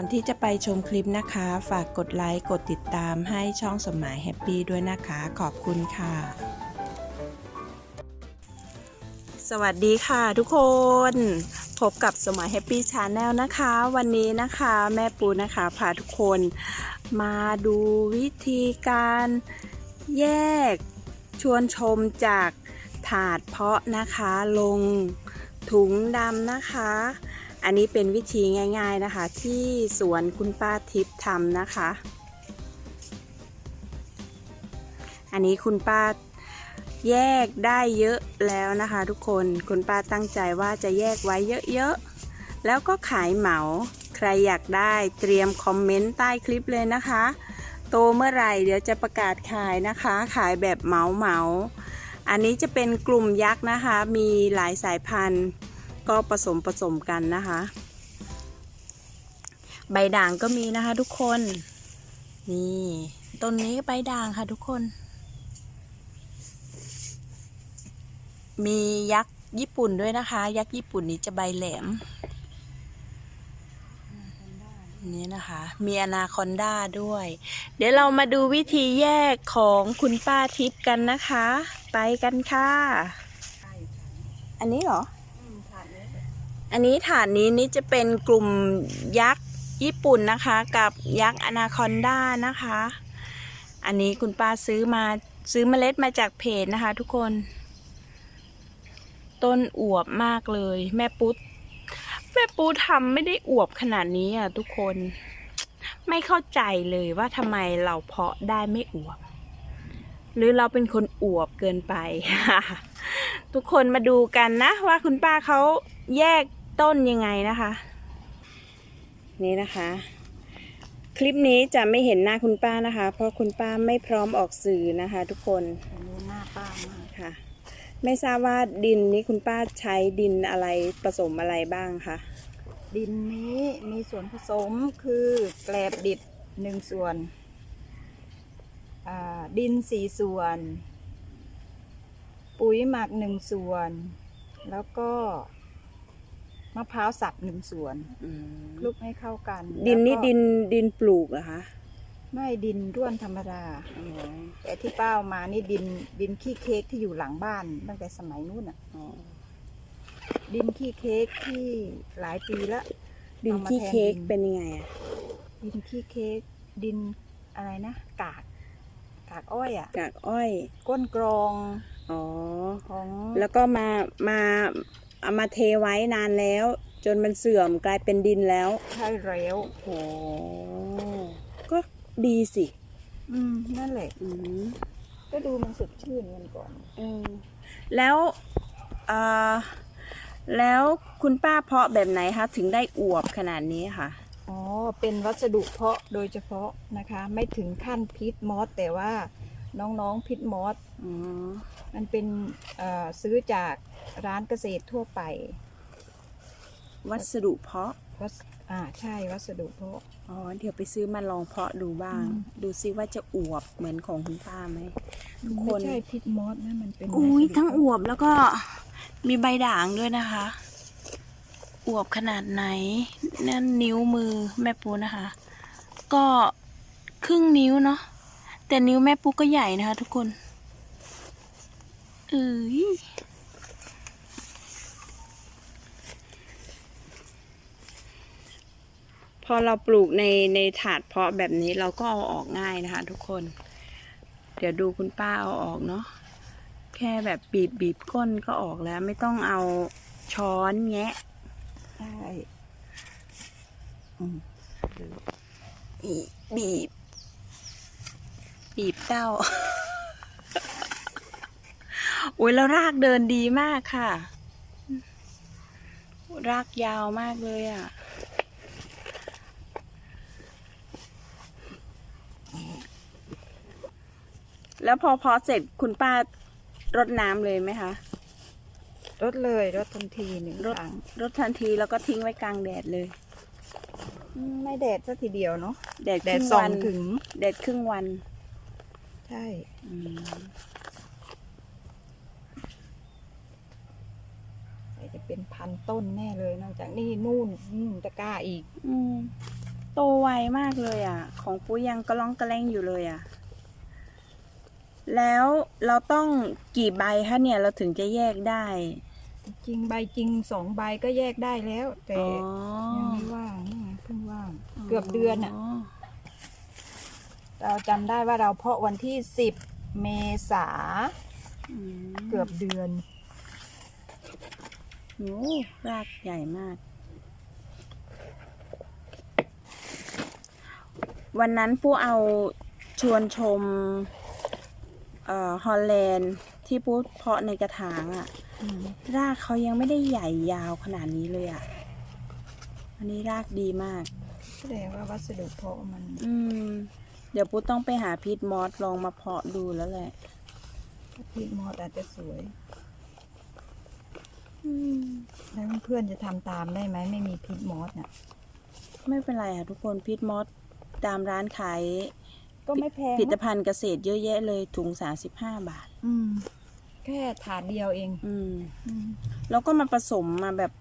ก่อนที่จะไปชมคลิปนะคะ ฝากกดไลค์กดติดตามให้ช่องสมหมายแฮปปี้ด้วยนะคะ ขอบคุณค่ะ สวัสดีค่ะทุกคน พบกับสมัยแฮปปี้ชาแนลนะคะ วันนี้นะคะแม่ปูนะคะพาทุกคนมาดูวิธีการแยกชวนชมจากถาดเพาะนะคะลงถุงดำนะคะ อันนี้เป็นวิธีง่าย ๆนะคะ ที่สวนคุณป้าทิพย์ทำนะคะ อันนี้คุณป้าแยกได้เยอะแล้วนะคะ ทุกคนคุณป้าตั้งใจว่าจะแยกไว้เยอะๆ แล้วก็ขายเหมา ใครอยากได้เตรียมคอมเมนต์ใต้คลิปเลยนะคะ โตเมื่อไหร่เดี๋ยวจะประกาศขายนะคะ ขายแบบเหมาเหมาๆอันนี้จะเป็นกลุ่มยักษ์นะคะ มีหลายสายพันธุ์ ก็ผสมผสมกันนะคะ ใบด่างก็มีนะคะทุกคน นี่ต้นนี้ใบด่างค่ะทุกคน มียักษ์ญี่ปุ่นด้วยนะคะ ยักษ์ญี่ปุ่นนี้จะใบแหลม นี่นะคะ มีอนาคอนด้าด้วย เดี๋ยวเรามาดูวิธีแยกของคุณป้าทิพย์กันนะคะ ไปกันค่ะ อันนี้เหรอ อันนี้ฐานนี้นี่จะเป็นกลุ่มยักษ์ญี่ปุ่นนะคะ กับยักษ์อนาคอนด้านะคะ อันนี้คุณป้าซื้อมาซื้อเมล็ดมาจากเพจนะคะทุกคน ต้นอวบมากเลย แม่ปุ๊ดแม่ปูทำไม่ได้อวบขนาดนี้อะทุกคน ไม่เข้าใจเลยว่าทำไมเราเพาะได้ไม่อวบ หรือเราเป็นคนอวบเกินไป ทุกคนมาดูกันนะว่าคุณป้าเขาแยก ต้นยังไงนะคะ นี่นะคะ คลิปนี้จะไม่เห็นหน้าคุณป้านะคะ เพราะคุณป้าไม่พร้อมออกสื่อนะคะ ทุกคนอันนี้หน้าป้ามากค่ะ ไม่ทราบว่าดินนี้คุณป้าใช้ดินอะไรผสมอะไรบ้างคะดินนี้มีส่วนผสมคือแกลบดิบหนึ่งส่วนอ่าดินสี่ส่วน ปุ๋ยหมักหนึ่งส่วน แล้วก็ มะพร้าวสับหนึ่งส่วนคลุกให้เข้ากันดินนี่แล้วก็ดินดินปลูกเหรอคะไม่ดินร่วนธรรมดาแต่ที่ป้าเอามานี่ดินดินขี้เค้กที่อยู่หลังบ้านตั้งแต่สมัยนู้นอะดินขี้เค้กที่หลายปีแล้วดินเอามาขี้แทนเค้กดินเป็นยังไงอะดินขี้เค้กดินอะไรนะกากกากอ้อยอะ่ะ กากอ้อยก้นกรองอ๋อ ของแล้วก็มามา เอามาเทไว้นานแล้ว จนมันเสื่อมกลายเป็นดินแล้วใช่แล้วโอ้ก็ดีสิ อืมนั่นแหละอืมก็ดูมันสดชื่นกันก่อนเออแล้วเอ่อแล้วคุณป้าเพาะแบบไหนคะ ถึงได้อวบขนาดนี้ค่ะ อ๋อ เป็นวัสดุเพาะโดยเฉพาะนะคะ ไม่ถึงขั้นพิษมอสแต่ว่าน้องๆพิษมอสอ๋อ มันเป็นเอ่อซื้อจากร้านเกษตรทั่วไป วัสดุเพาะวัสอ่าใช่วัสดุเพาะอ๋อเดี๋ยวไปซื้อมาลองเพาะดูบ้างอืมดูซิว่าจะอวบเหมือนของคุณป้าไหมทุกคไม่นใช่พิษมอสนะมันเป็นอุ้ยวัสดุทั้งอวบแล้วก็มีใบด่างด้วยนะคะ อวบขนาดไหน นั่นนิ้วมือแม่ปูนะคะ ก็ครึ่งนิ้วเนาะแต่นิ้วแม่ปูก็ใหญ่นะคะ ทุกคน เอ้ยพอเราปลูกในในถาดเพาะแบบนี้เราก็เอาออกง่ายนะคะทุกคน เดี๋ยวดูคุณป้าเอาออกเนาะแค่แบบบีบบีบก้นก็ออกแล้วไม่ต้องเอาช้อนแงะใช่บีบ บีบบีบเต้า อุ้ยแล้วรากเดินดีมากค่ะ รากยาวมากเลยอะ่ะ แล้วพอเพอเสร็จคุณป้ารดน้ำเลยไหมคะรดเลยรดทันทีหนึ่งรดครั้งรดทันทีแล้วก็ทิ้งไว้กลางแดดเลยอืมไม่แดดซะทีเดียวเนาะแดดแดคดรึ่งส่อวังนถึง แดดครึ่งวัน ใช่ อืม จะ เป็นพันต้นแน่เลย นอกจากนี่นู่นนู่นตะกร้าอีก อืมโตไวมากเลยอะ ของปุ้ยยังกระล่องกระแรงอยู่เลยอะ แล้วเราต้องกี่ใบคะเนี่ยเราถึงจะแยกได้จริงใบจริงสองใบก็แยกได้แล้ว แต่อ๋อยังไม่ว่างนี่ไงเพิ่งว่าง เกือบเดือนอะ เราจำได้ว่าเราเพาะวันที่สิบเมษาอืมเกือบเดือน โอ้รากใหญ่มาก วันนั้นปูเอาชวนชมเอ่อฮอลแลนด์ที่ปูเพาะในกระถางอะรากเขายังไม่ได้ใหญ่ยาวขนาดนี้เลยอะอันนี้รากดีมาก แสดงว่าวัสดุเพาะมัน อืม เดี๋ยวปูต้องไปหาพีทมอสลองมาเพาะดูแล้วแหละพีดมอสอาจจะสวยอืม แล้วเพื่อนๆจะทำตามได้ไหมไม่มีพีดมอสน่ะไม่เป็นไรค่ะทุกคนพีทมอสตามร้านขายก็ไม่แพงผลิตภัณฑ์เกษตรเยอะแยะเลยถุงสาสิบห้าบาท อืมแค่ถาดเดียวเอง อืมอืมแล้วก็มาผสมมาแบบ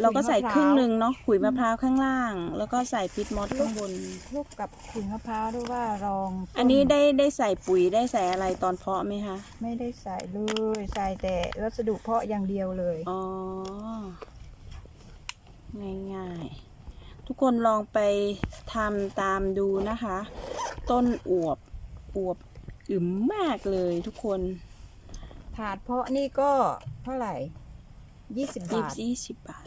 เราก็ใส่ขุยมะพคร้าวรึ่งหนึ่งเนาะขุยมะพร้าวข้างล่าง แล้วก็ใส่พิษมอสข้างบนลูกกับขุยมะพร้าวด้วยว่ารองต้อันนี้ได้ได้ใส่ปุ๋ยได้ใส่อะไรตอนเพาะไหมคะไม่ได้ใส่เลยใส่แต่วัสดุเพาะอย่างเดียวเลยอ๋อง่ายๆ ทุกคนลองไปทำตามดูนะคะ ต้นอวบอวบอึมมากเลยทุกคน ถาดเพาะนี่ก็เท่าไหร่ยี่สิบยี่บาทยี่สิบบาท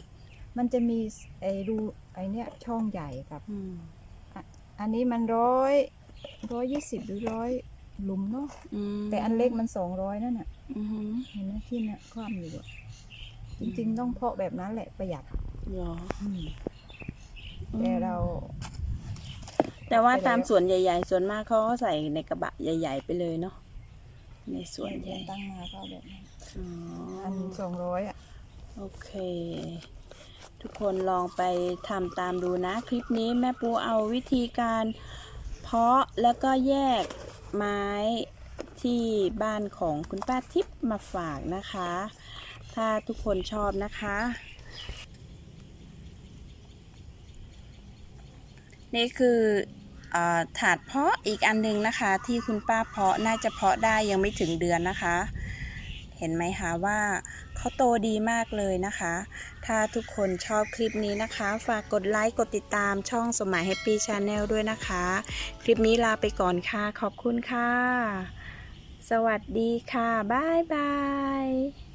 มันจะมีไอ้รูไอ้เนี่ยช่องใหญ่กับอืมอันนี้มันร้อยร้อยยี่สิบหรือร้อยหลุมเนาะอืมแต่อันเล็กมันสองร้อยนั่นน่ะอือหือเห็นไหมที่เนี่ยคว่ำอยู่อะจริง ๆ ต้องเพาะแบบนั้นแหละประหยัดเหรอแต่เรา แต่ว่าไปแล้วตามสวนใหญ่ ๆ ส่วนมากเขาก็ใส่ในกระบะใหญ่ ๆ ไปเลยเนาะในสวนใหญ่ตั้งมาก็แบบนั้นอ๋ออันสองร้อยอะ โอเค ทุกคนลองไปทำตามดูนะ คลิปนี้แม่ปูเอาวิธีการเพาะแล้วก็แยกไม้ที่บ้านของคุณป้าทิพย์มาฝากนะคะ ถ้าทุกคนชอบนะคะ นี่คืออถาดเพาะอีกอันหนึงนะคะ ที่คุณป้าเพาะน่าจะเพาะได้ยังไม่ถึงเดือนนะคะ เห็นไหมคะว่าเขาโตดีมากเลยนะคะ ถ้าทุกคนชอบคลิปนี้นะคะ ฝากกดไลค์กดติดตามช่องสมัยแฮปปี้ชาแนลด้วยนะคะ คลิปนี้ลาไปก่อนค่ะ ขอบคุณค่ะ สวัสดีค่ะ บ๊ายบาย